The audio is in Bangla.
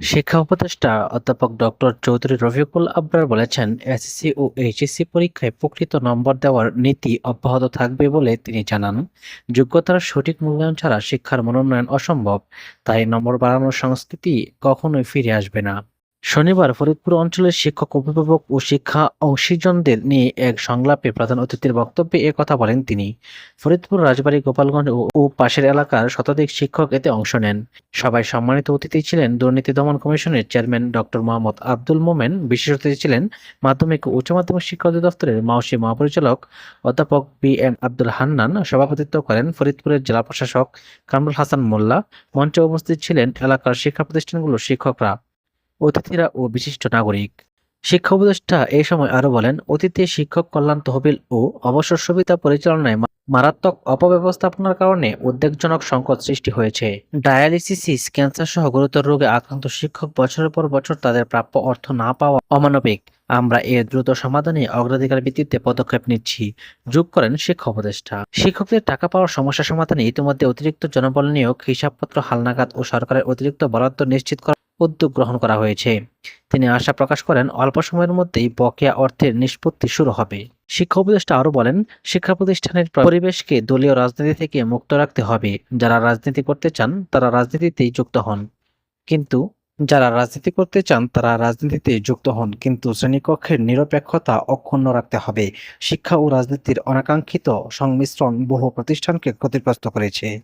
শিক্ষা উপদেষ্টা অধ্যাপক ডক্টর চৌধুরী রফিকুল আবরার বলেছেন, এসএসসি ও এইচএসসি পরীক্ষায় প্রকৃত নম্বর দেওয়ার নীতি অব্যাহত থাকবে বলে তিনি জানান। যোগ্যতার সঠিক মূল্যায়ন ছাড়া শিক্ষার মনোনয়ন অসম্ভব, তাই নম্বর বাড়ানোর সংস্কৃতি কখনোই ফিরে আসবে না। শনিবার ফরিদপুর অঞ্চলের শিক্ষক, অভিভাবক ও শিক্ষা অংশীজনদের নিয়ে এক সংলাপে প্রধান অতিথির বক্তব্যে এ কথা বলেন তিনি। ফরিদপুর, রাজবাড়ী, গোপালগঞ্জ ও- পাশের এলাকার শতাধিক শিক্ষক এতে অংশ নেন। সবাই সম্মানিত অতিথি ছিলেন দুর্নীতি দমন কমিশনের চেয়ারম্যান ডক্টর মোহাম্মদ আব্দুল মোমেন। বিশেষ অতিথি ছিলেন মাধ্যমিক ও উচ্চ মাধ্যমিক শিক্ষা অধিদপ্তরের মাওসী মহাপরিচালক অধ্যাপক বি এম আব্দুল হান্নান। সভাপতিত্ব করেন ফরিদপুরের জেলা প্রশাসক কামরুল হাসান মোল্লা। মঞ্চে উপস্থিত ছিলেন এলাকার শিক্ষা প্রতিষ্ঠানগুলোর শিক্ষকরা। অতিথিরা ও বিশিষ্ট নাগরিক। শিক্ষা উপদেষ্টা এই সময় আরও বলেন অতীতে শিক্ষক কল্যাণ তহবিল ও অবসর সুবিধা পরিচালনায় মারাত্মক অপব্যবস্থাপনার কারণে উদ্বেগজনক সংকট সৃষ্টি হয়েছে। ডায়ালিসিস, ক্যান্সার সহ গুরুতর রোগে আক্রান্ত শিক্ষক বছরের পর বছর তাদের প্রাপ্য অর্থ না পাওয়া অমানবিক। আমরা এর দ্রুত সমাধানে অগ্রাধিকার ভিত্তিতে পদক্ষেপ নিচ্ছি। যোগ করেন শিক্ষা উপদেষ্টা। শিক্ষকদের টাকা পাওয়ার সমস্যা সমাধানে ইতিমধ্যে অতিরিক্ত জনবল নিয়োগ, হিসাবপত্র হালনাগাদ ও সরকারের অতিরিক্ত বরাদ্দ নিশ্চিত করার উদ্যোগ গ্রহণ করা হয়েছে। তিনি আশা প্রকাশ করেন, অল্প সময়ের মধ্যেই বকেয়া অর্থের নিষ্পত্তি শুরু হবে। শিক্ষা উপদেষ্টা আরও বলেন, শিক্ষা প্রতিষ্ঠানের পরিবেশকে দলীয় রাজনীতি থেকে মুক্ত রাখতে হবে। যারা রাজনীতি করতে চান, তারা রাজনীতিতেই যুক্ত হন। কিন্তু যারা রাজনীতি করতে চান, তারা রাজনীতিতে যুক্ত হন। কিন্তু শ্রেণীকক্ষের নিরপেক্ষতা অক্ষুণ্ণ রাখতে হবে। শিক্ষা ও রাজনীতির অনাকাঙ্ক্ষিত সংমিশ্রণ বহু প্রতিষ্ঠানকে ক্ষতিগ্রস্ত করেছে।